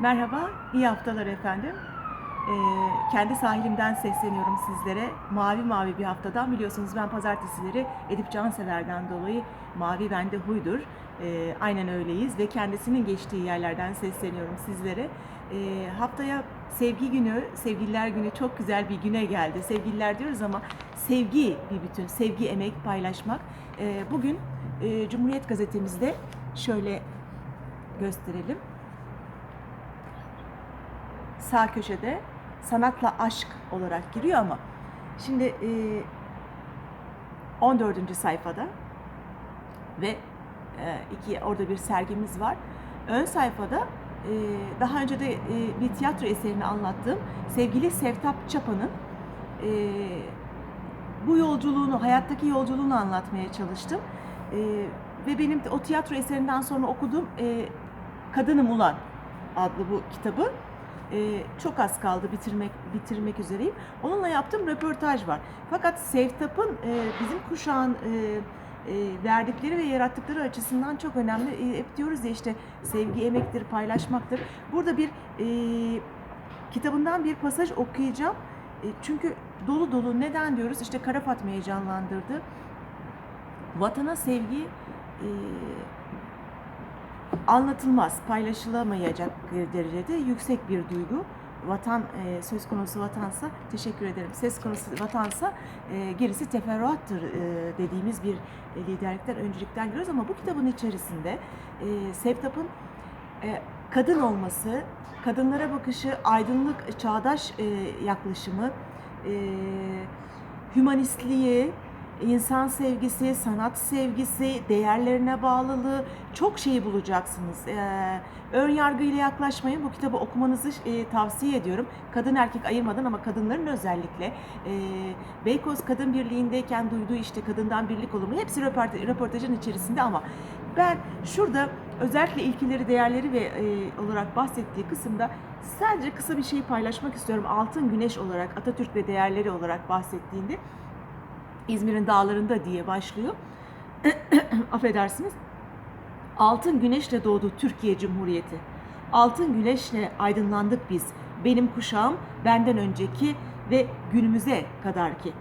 Merhaba, iyi haftalar efendim. Ee, kendi sahilimden sesleniyorum sizlere. Mavi mavi bir haftadan biliyorsunuz ben pazartesileri Edip Cansever'den dolayı mavi bende huydur. Ee, aynen öyleyiz ve kendisinin geçtiği yerlerden sesleniyorum sizlere. Ee, haftaya sevgi günü, sevgililer günü çok güzel bir güne geldi. Sevgililer diyoruz ama sevgi bir bütün, sevgi, emek, paylaşmak. Ee, bugün e, Cumhuriyet Gazetemizde şöyle gösterelim sağ köşede sanatla aşk olarak giriyor ama şimdi e, 14. sayfada ve e, iki orada bir sergimiz var. Ön sayfada e, daha önce de e, bir tiyatro eserini anlattığım sevgili Sevtap Çapa'nın e, bu yolculuğunu, hayattaki yolculuğunu anlatmaya çalıştım. E, ve benim o tiyatro eserinden sonra okuduğum e, Kadınım Ulan adlı bu kitabı e, çok az kaldı bitirmek bitirmek üzereyim. Onunla yaptığım röportaj var. Fakat Sevtap'ın e, bizim kuşağın e, e, verdikleri ve yarattıkları açısından çok önemli. E, hep diyoruz ya işte sevgi emektir, paylaşmaktır. Burada bir e, kitabından bir pasaj okuyacağım. E, çünkü dolu dolu neden diyoruz? İşte Kara Fatma'yı canlandırdı. Vatana sevgi e, anlatılmaz, paylaşılamayacak derecede yüksek bir duygu. Vatan e, söz konusu vatansa teşekkür ederim. Söz konusu vatansa e, gerisi teferruattır e, dediğimiz bir e, liderlikten öncelikten görüyoruz ama bu kitabın içerisinde e, Sevtap'ın e, kadın olması, kadınlara bakışı, aydınlık, çağdaş e, yaklaşımı, e, hümanistliği, insan sevgisi, sanat sevgisi, değerlerine bağlılığı çok şeyi bulacaksınız. Ee, ön yargıyla yaklaşmayın. Bu kitabı okumanızı e, tavsiye ediyorum. Kadın erkek ayırmadan ama kadınların özellikle e, Beykoz Kadın Birliği'ndeyken duyduğu işte kadından birlik olur mu? Hepsi röportaj, röportajın içerisinde ama ben şurada özellikle ilkeleri, değerleri ve e, olarak bahsettiği kısımda sadece kısa bir şey paylaşmak istiyorum. Altın güneş olarak, Atatürk ve değerleri olarak bahsettiğinde İzmir'in dağlarında diye başlıyor. Affedersiniz. Altın güneşle doğdu Türkiye Cumhuriyeti. Altın güneşle aydınlandık biz. Benim kuşağım benden önceki ve günümüze kadar ki.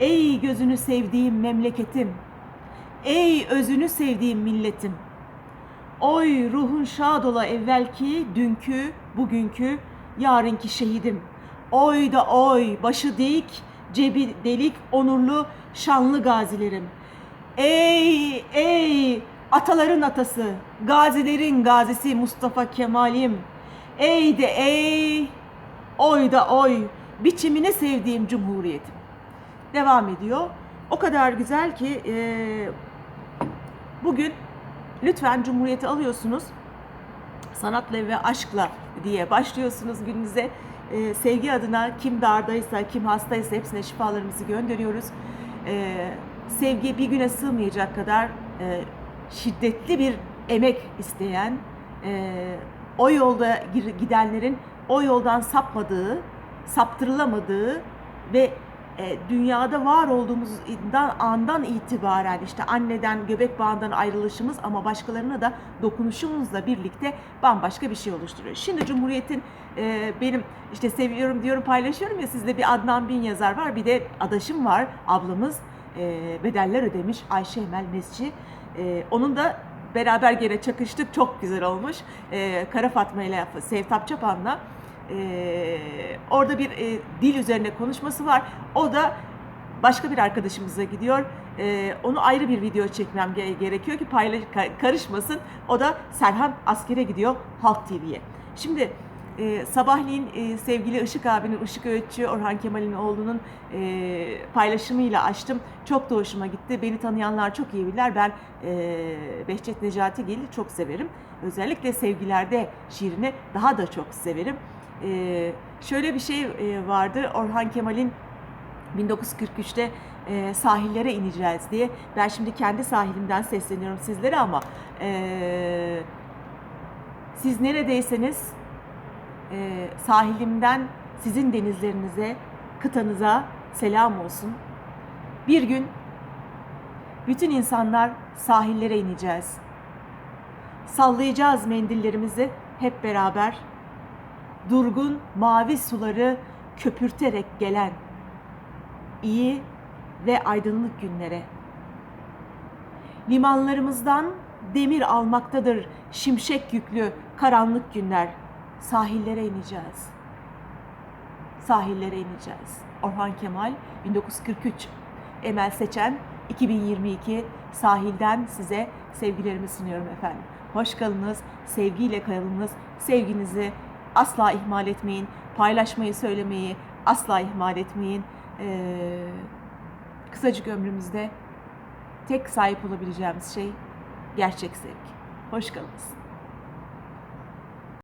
Ey gözünü sevdiğim memleketim. Ey özünü sevdiğim milletim. Oy ruhun şad ola evvelki, dünkü, bugünkü, yarınki şehidim. Oy da oy, başı dik, cebi delik, onurlu, şanlı gazilerim. Ey, ey, ataların atası, gazilerin gazisi Mustafa Kemal'im. Ey de ey, oy da oy, biçimini sevdiğim cumhuriyetim. Devam ediyor. O kadar güzel ki e, bugün lütfen cumhuriyeti alıyorsunuz sanatla ve aşkla diye başlıyorsunuz gününüze. Ee, sevgi adına kim dardaysa, kim hastaysa hepsine şifalarımızı gönderiyoruz. Ee, sevgi bir güne sığmayacak kadar e, şiddetli bir emek isteyen, e, o yolda gidenlerin o yoldan sapmadığı, saptırılamadığı ve e, dünyada var olduğumuz andan itibaren işte anneden göbek bağından ayrılışımız ama başkalarına da dokunuşumuzla birlikte bambaşka bir şey oluşturuyor. Şimdi Cumhuriyet'in e, benim işte seviyorum diyorum paylaşıyorum ya sizde bir Adnan Bin yazar var bir de adaşım var ablamız e, bedeller ödemiş Ayşe Emel Mesci. Onun da beraber gene çakıştık çok güzel olmuş. E, Kara Fatma ile Sevtap Çapan'la ee, orada bir e, dil üzerine konuşması var. O da başka bir arkadaşımıza gidiyor. Ee, onu ayrı bir video çekmem ge- gerekiyor ki paylaş ka- karışmasın. O da Serhan askere gidiyor Halk TV'ye. Şimdi e, sabahleyin e, sevgili Işık abinin, Işık Öğütçü, Orhan Kemal'in oğlunun e, paylaşımıyla açtım. Çok da hoşuma gitti. Beni tanıyanlar çok iyi bilirler. Ben e, Behçet Necati Gel'i çok severim. Özellikle sevgilerde şiirini daha da çok severim. Ee, şöyle bir şey e, vardı. Orhan Kemal'in 1943'te e, sahillere ineceğiz diye. Ben şimdi kendi sahilimden sesleniyorum sizlere ama e, siz neredeyseniz e, sahilimden sizin denizlerinize, kıtanıza selam olsun. Bir gün bütün insanlar sahillere ineceğiz. Sallayacağız mendillerimizi hep beraber durgun mavi suları köpürterek gelen iyi ve aydınlık günlere. Limanlarımızdan demir almaktadır şimşek yüklü karanlık günler. Sahillere ineceğiz. Sahillere ineceğiz. Orhan Kemal 1943. Emel Seçen 2022 sahilden size sevgilerimi sunuyorum efendim. Hoş kalınız, sevgiyle kalınız. Sevginizi asla ihmal etmeyin. Paylaşmayı, söylemeyi asla ihmal etmeyin. Ee, kısacık ömrümüzde tek sahip olabileceğimiz şey gerçek sevgi. Hoş kalınız.